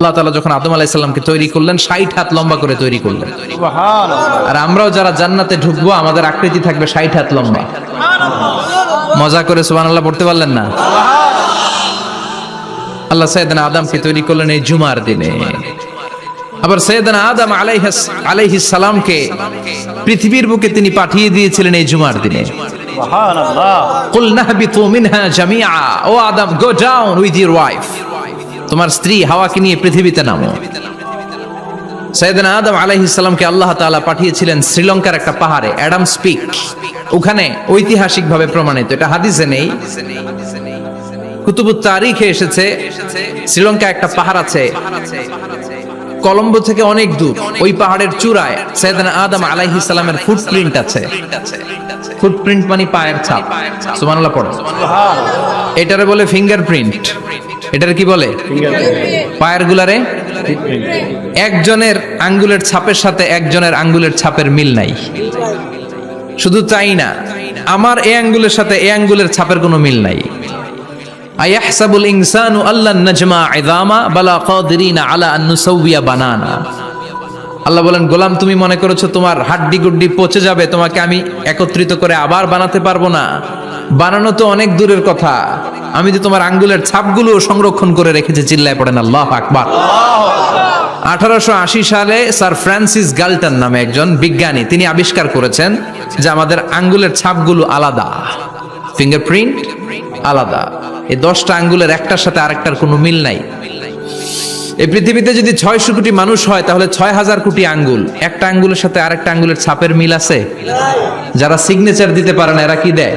আল্লাহ তালা যখন আদম আলাইসাল্লামকে তৈরি করলেন ষাট হাত লম্বা করে তৈরি করলেন। আর আমরাও যারা জান্নাতে ঢুকবো আমাদের আকৃতি থাকবে ষাট হাত লম্বা। মজা করে সুবান আল্লাহ পড়তে পারলেন না? আল্লাহ সৈয়দানা আদমকে তৈরি করলেন এই জুমার দিনে। আবার সৈয়দানা আদম আলাইহাস আলাইহিস সালামকে পৃথিবীর বুকে তিনি পাঠিয়ে দিয়েছিলেন এই জুমার দিনে। কুল নাহবিতু মিনহা জামিআ। O Adam go down with your wife তোমার স্ত্রী হাওয়াকে নিয়ে পৃথিবীতে নামো। সৈয়দনা আদম আলাইহিস সালামকে আল্লাহ তাআলা পাঠিয়েছিলেন শ্রীলঙ্কার একটা পাহাড়ে অ্যাডাম স্পিক। ওখানে ঐতিহাসিকভাবে প্রমাণিত এটা হাদিসে নেই। কুতুবুত তারিখে এসেছে শ্রীলঙ্কা একটা পাহাড় আছে কলম্বো থেকে অনেক দূর ওই পাহাড়ের চূড়ায় সৈয়দনা আদম আলাইহিস সালামের ফুটপ্রিন্ট আছে। ফুটপ্রিন্ট মানে পায়ের ছাপ। সুবহানাল্লাহ পড়ো। এটারে বলে ফিঙ্গারপ্রিন্ট এটার কি বলে? পায়ের গুলারে একজনের আঙ্গুলের ছাপের সাথে একজনের আঙ্গুলের ছাপের মিল নাই। শুধু তাই না আমার এ আঙ্গুলের সাথে এ আঙ্গুলের ছাপের কোনো মিল নাই। আয়াহসাবুল ইনসানু আল্লাহ নাজমা ইদামা বালা কাদিরিনা আলা আন নুসাউবিয়া বানানা। আল্লাহ বলেন গোলাম তুমি মনে করেছ তোমার হাড্ডি গুড্ডি পচে যাবে তোমাকে আমি একত্রিত করে আবার বানাতে পারব না। বানানো তো অনেক দূরের কথা। আমি যে তোমার আঙ্গুলের ছাপগুলো সংরক্ষণ করে রেখেছি, চিল্লায় পড়েন, আল্লাহ আকবার। আঠারোশো আশি সালে স্যার ফ্রান্সিস গাল্টন নামে একজন বিজ্ঞানী, তিনি আবিষ্কার করেছেন যে আমাদের আঙ্গুলের ছাপগুলো আলাদা। ফিঙ্গারপ্রিন্ট আলাদা। এই দশটা আঙ্গুলের একটার সাথে আরেকটার কোনো মিল নাই। এই পৃথিবীতে যদি ছয়শো কোটি মানুষ হয়, তাহলে ছয় হাজার কোটি আঙ্গুল। একটা আঙ্গুলের সাথে আরেকটা আঙ্গুলের ছাপের মিল আছে? যারা সিগনেচার দিতে পারে না, এরা কি দেয়?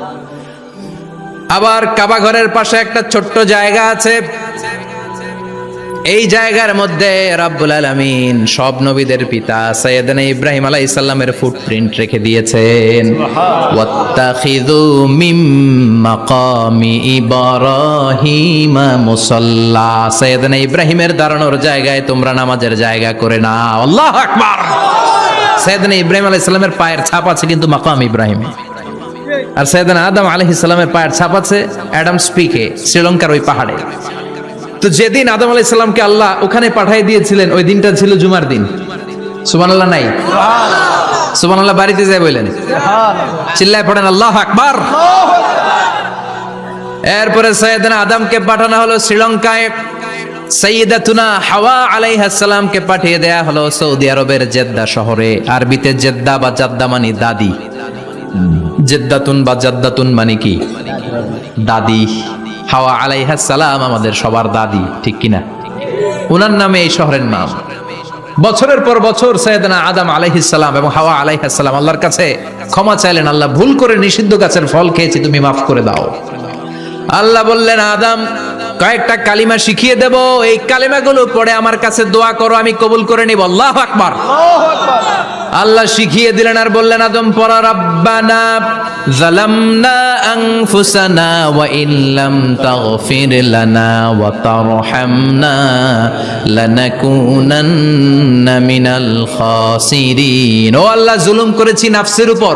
আবার কাবা ঘরের পাশে একটা ছোট্ট জায়গা আছে। এই জায়গার মধ্যে রাব্বুল আলামিন সব নবীদের পিতা সৈয়দনা ইব্রাহিম আলাইহিস সালামের ফুটপ্রিন্ট রেখে দিয়েছেন। ওয়াত্তাখিযু মিম মাকামি ইব্রাহিম মুসাল্লা। সৈয়দনা ইব্রাহিমের দাঁড়ানোর জায়গায় তোমরা নামাজের জায়গা করে নাও। আল্লাহু আকবার। সৈয়দনা ইব্রাহিম আলাইহিস সালামের পায়ের ছাপ আছে কিন্তু মাকাম ইব্রাহিমে আর সৈয়দনা আদম আলাইহিস সালামের পায়ের ছাপ আছে অ্যাডাম স্পিকে শ্রীলঙ্কার ওই পাহাড়ে। তো যেদিন আদম আলাইহিস সালামকে আল্লাহ ওখানে পাঠিয়ে দিয়েছিলেন ওই দিনটা ছিল জুমার দিন। সুবহানাল্লাহ নাই? সুবহানাল্লাহ। বাড়িতে যায় বললেন চিল্লায় পড়েন আল্লাহ আকবার! এরপরে সৈয়দনা আদমকে পাঠানো হলো শ্রীলঙ্কায়। সৈয়দাতুনা হাওয়া পাঠিয়ে দেয়া হলো সৌদি আরবের জেদ্দা শহরে। আরবিতে জেদ্দা বা জাদ্দা মানে দাদি। জেদ্দাতুন বা জাদ্দাতুন মানে কি? দাদি। হাওয়া আলাইহাস সালাম আমাদের সবার দাদি, ঠিক কিনা? ওনার নামে এই শহরের নাম। বছরের পর বছর সৈয়দনা আদম আলাইহিস সালাম এবং হাওয়া আলাইহিস সালাম আল্লাহর কাছে ক্ষমা চাইলেন, আল্লাহ ভুল করে নিষিদ্ধ গাছের ফল খেয়েছি, তুমি মাফ করে দাও। আল্লাহ বললেন, আদম কয়েকটা কালিমা শিখিয়ে দেব। এই কালিমাগুলো পড়ে আমার কাছে দোয়া করো আমি কবুল করে নিব। আল্লাহ আকবার। আল্লাহ শিখিয়ে দিলেন আর বললেন আদম পড়া রাব্বানা জালামনা আনফুসানা ওয়া ইল্লাম তাগফির লানা ওয়া তারহামনা লানাকুনান্না মিনাল খাসিরিন। ও আল্লাহ জুলুম করেছি নাফসের উপর।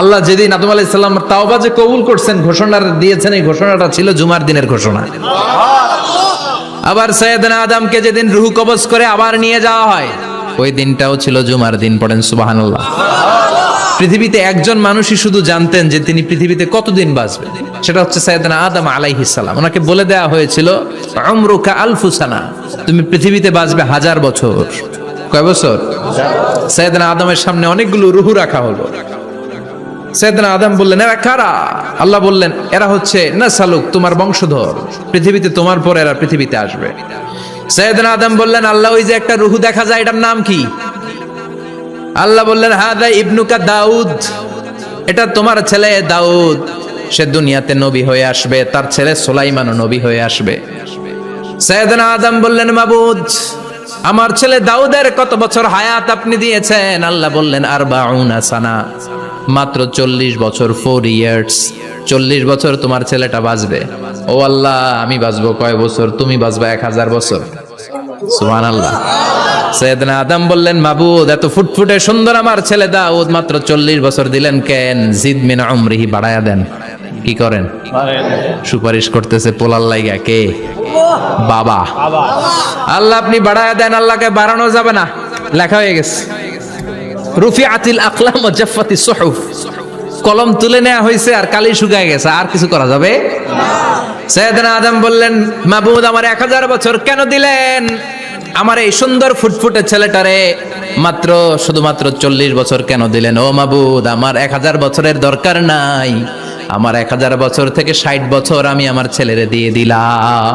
আল্লাহ যেদিন আদম আলাইহিস সালাম তাওবা যে কবুল করছেন ঘোষণা দিয়েছেন এই ঘোষণাটা ছিল জুমার দিনের ঘোষণা। আবার সৈয়দনা আদমকে যেদিন রুহু কবজ করে আবার নিয়ে যাওয়া হয় ওই দিনটাও ছিল জুমার দিন পড়েন সুবহানাল্লাহ। পৃথিবীতে একজন মানুষই শুধু জানতেন যে তিনি পৃথিবীতে কতদিন বাঁচবেন। সেটা হচ্ছে সৈয়দনা আদম সালাম। ওনাকে বলে দেওয়া হয়েছিল উমরুকা আলফুসানা তুমি পৃথিবীতে বাঁচবে হাজার বছর। কয় বছর। সৈয়দনা আদমের সামনে অনেকগুলো রুহু রাখা হলো। সৈয়দনা আদম বললেন, এরা কারা? আল্লাহ বললেন, এরা হচ্ছে না সালুক তোমার বংশধর। পৃথিবীতে তোমার পর এরা পৃথিবীতে আসবে। সৈয়দনা আদম বললেন, আল্লাহ, ওই যে একটা রুহু দেখা যায়, এটার নাম কি? আল্লাহ বললেন, হাদা ইবনুকা দাউদ, এটা তোমার ছেলে দাউদ। সে দুনিয়াতে নবী হয়ে আসবে, তার ছেলে সোলাইমানও নবী হয়ে আসবে। সৈয়দনা আদম বললেন, মাবুদ, আমার ছেলে দাউদের কত বছর হায়াত আপনি দিয়েছেন? আল্লাহ বললেন আর সানা। মাত্র চল্লিশ বছর ফোর ইয়ার্স চল্লিশ বছর তোমার ছেলেটা বাঁচবে। ও আল্লাহ আমি বাঁচবো কয় বছর? তুমি বাঁচবা এক হাজার বছর। সুহান আল্লাহ সৈয়দনা আদম বললেন মাবুদ এত ফুটফুটে সুন্দর আমার ছেলে দাউদ মাত্র চল্লিশ বছর দিলেন কেন? জিদ মিন আমরিহি বাড়ায়া দেন। কি করেন? সুপারিশ করতেছে পোলার লাইগা কে? বাবা। আল্লাহ আপনি বাড়ায়া দেন আল্লাহকে বাড়ানো যাবে না। লেখা হয়ে গেছে। রুফি আতিল আকলাম জাফাতি সুহুফ। কলম তুলে নেওয়া হয়েছে আর কালি শুকায় গেছে, আর কিছু করা যাবে? সৈয়দনা আদম বললেন, মাবুদ, আমার এক হাজার বছর কেন দিলেন? আমার এই সুন্দর ফুটফুটে ছেলেটারে মাত্র শুধুমাত্র চল্লিশ বছর কেন দিলেন? ও মাবুদ, আমার এক হাজার বছরের দরকার নাই। আমার এক হাজার বছর থেকে ষাট বছর আমি আমার ছেলেরে দিয়ে দিলাম।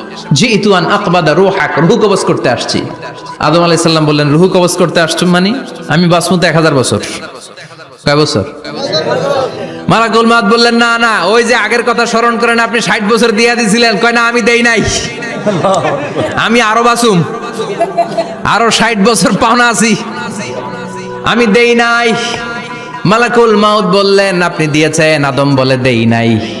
আকবাদা রুহু কবজ করতে আসছি। আদম আলাইহিস সালাম বললেন, রুহু করতে আসছো মানে? আমি এক হাজার বছর। কয় বছর? মাউত বললেন, না না, ওই যে আগের কথা স্মরণ করেন আপনি, ষাট বছর দিয়ে দিছিলেন। কয়, না, আমি দেই নাই। আমি আরও বাসুম আরও ষাট বছর পাওনা আছি। আমি দেই নাই। মালাকুল মাউদ বললেন, আপনি দিয়েছেন, আদম বলে দেই নাই।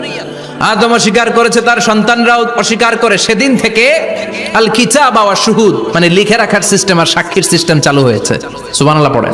আদম অস্বীকার করেছে তার সন্তানরাও অস্বীকার করে। সেদিন থেকে আল কিতাব ওয়া শুহুদ মানে লিখে রাখার সিস্টেম আর সাক্ষীর সিস্টেম চালু হয়েছে। সুবহানাল্লাহ পড়েন।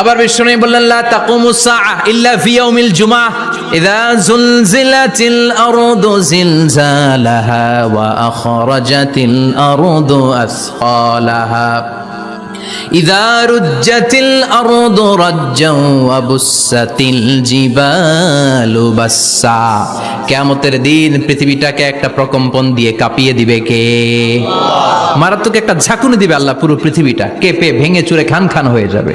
আবার বিশ্বনী বললেন, লা তাকুমু সাআ ইল্লা ফি ইয়াউমিল জুমআ ইযা যুলজিলাতিল আরদু জিলজালাহা ওয়া আখরাজাতিল আরদু আসফালাহা। ইযা রুজ্জাতিল আরদু রাজ্জাও ওয়া বুসাতিল জিবালু বাসসা। কিয়ামতের দিন পৃথিবীটাকে একটা প্রকম্পন দিয়ে কাঁপিয়ে দিবে কে? মারাত্মক একটা ঝাঁকুনি দিবে আল্লাহ পুরো পৃথিবীটা। কেঁপে, ভেঙে চুরে খান খান হয়ে যাবে।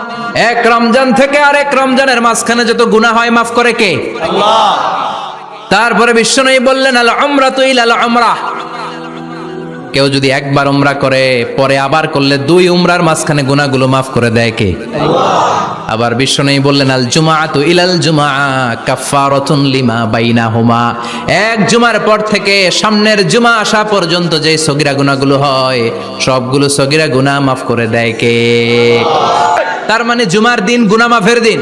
এক রমজান থেকে আর এক রমজানের মাঝখানে যত গুনা হয় মাফ করে কে? তারপরে বিশ্বনবী বললেন আল আমরা তো ইলাল আমরা কেউ যদি একবার উমরা করে পরে আবার করলে দুই উমরার মাঝখানে গুনাহগুলো মাফ করে দেয় কে? আবার বিশ্বনবী বললেন আল জুমাআতু ইলাল জুমা কাফফারাতুন লিমা বাইনাহুমা। এক জুমার পর থেকে সামনের জুমা আসা পর্যন্ত যে সগিরা গুনাহগুলো হয় সবগুলো সগিরা গুনাহ মাফ করে দেয় কে? তার মানে জুমার দিন গুনাহ মাফের দিন।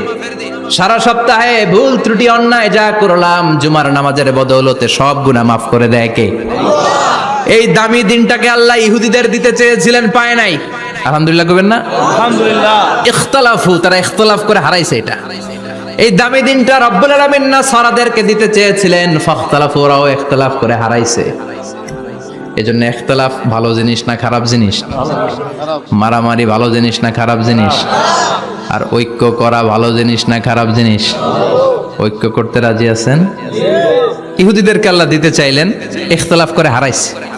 সারা সপ্তাহে ভুল ত্রুটি অন্যায় যা করলাম জুমার নামাজের বদৌলতে সব গুনাহ মাফ করে দেয় কে? এই দামি দিনটাকে আল্লাহ ইহুদিদের দিতে চেয়েছিলেন পায় নাই। আলহামদুলিল্লাহ করবেন না? আলহামদুলিল্লাহ। ইখতলাফু তারা ইখতলাফ করে হারাইছে এটা। এই দামি দিনটা রব্বুল আলামিন না সারাদেরকে দিতে চেয়েছিলেন ফাখতালাফু ওরাও ইখতলাফ করে হারাইছে। এজন্য ইখতলাফ ভালো জিনিস না খারাপ জিনিস? মারামারি ভালো জিনিস না খারাপ জিনিস? আর ঐক্য করা ভালো জিনিস না খারাপ জিনিস? ঐক্য করতে রাজি আছেন? ইহুদিদেরকে আল্লাহ দিতে চাইলেন ইখতলাফ করে হারাইছে।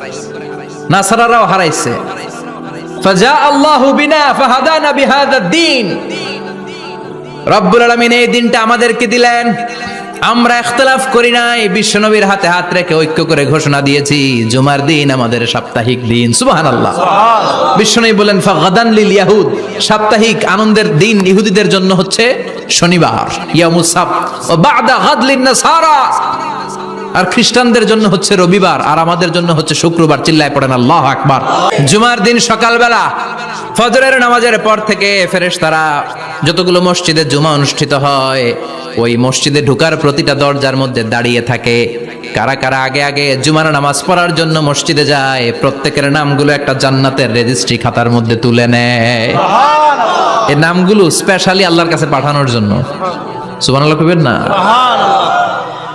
নাসারারাও হারাইছে। ফাজা আল্লাহু বিনা ফাহাদানা বিহাদা দ্বীন। রব্বুল আলামিন এই দিনটা আমাদেরকে দিলেন। আমরা ইখতলাফ করি নাই বিশ্বনবীর হাতে হাত রেখে ঐক্য করে ঘোষণা দিয়েছি জুমার দিন আমাদের সাপ্তাহিক দিন। সুবহানাল্লাহ। বিশ্বনবী বলেন ফাগাদান লিল ইয়াহুদ। সাপ্তাহিক আনন্দের দিন ইহুদিদের জন্য হচ্ছে শনিবার ইয়ামুস সাbt ও বাদা গাদলিন নাসারা। আর খ্রিস্টানদের জন্য হচ্ছে রবিবার আর আমাদের জন্য হচ্ছে শুক্রবার। চিল্লায় পড়েন আল্লাহ আকবার। জুমার দিন সকালবেলা ফজরের নামাজের পর থেকে ফেরেশ তারা যতগুলো মসজিদে জুমা অনুষ্ঠিত হয় ওই মসজিদে ঢুকার প্রতিটা দরজার মধ্যে দাঁড়িয়ে থাকে। কারা কারা আগে আগে জুমার নামাজ পড়ার জন্য মসজিদে যায় প্রত্যেকের নামগুলো একটা জান্নাতের রেজিস্ট্রি খাতার মধ্যে তুলে নেয়। এই নামগুলো স্পেশালি আল্লাহর কাছে পাঠানোর জন্য। সুবহানাল্লাহ কইবেন না?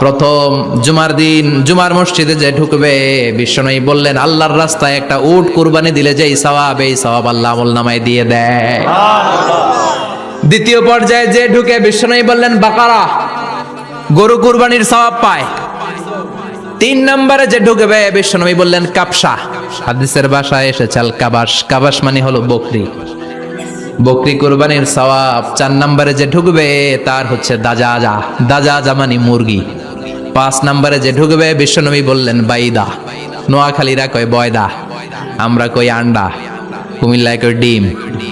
প্রথম জুমার দিন জুমার মসজিদে যে ঢুকবে বিশ্বনবী বললেন আল্লাহর রাস্তায় একটা উট কুরবানি দিলে যেই সওয়াব এই সওয়াব আল্লাহ আমল নামায় দিয়ে দেয়। দ্বিতীয় পর্যায়ে যে ঢুকে বিশ্বনবী বললেন বাকারা গরু কুরবানির সওয়াব পায়। তিন নম্বরে যে ঢুকবে বিশ্বনবী বললেন কাপসা হাদিসের ভাষায় এসেছে আল কাবাস কাবাস মানে হলো বকরি। বকরি কোরবানির সওয়াব চার নম্বরে যে ঢুকবে তার হচ্ছে দাজাজা। দাজাজা মানে মুরগি। পাঁচ নম্বরে যে ঢুকবে বিশ্বনবী বললেন বাইদা। নোয়াখালীরা কয় বয়দা। আমরা কই আন্ডা। কুমিল্লায় কই ডিম।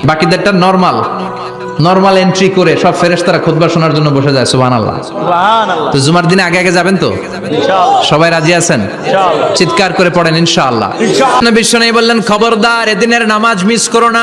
বাকিদেরটা নর্মাল। নর্মাল এন্ট্রি করে সব ফেরেশতারা খুতবা শোনার জন্য বসে যায় সুবান আল্লাহ তো জুমার দিনে আগে আগে যাবেন তো? সবাই রাজি আছেন? চিৎকার করে পড়েন ইনশাআল্লাহ। ইনশাআল্লাহ। বিশ্ব নেই বললেন খবরদার এদিনের নামাজ মিস করো না।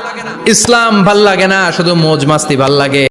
ইসলাম ভালো লাগে না শুধু মোজ মাস্তি ভালো লাগে।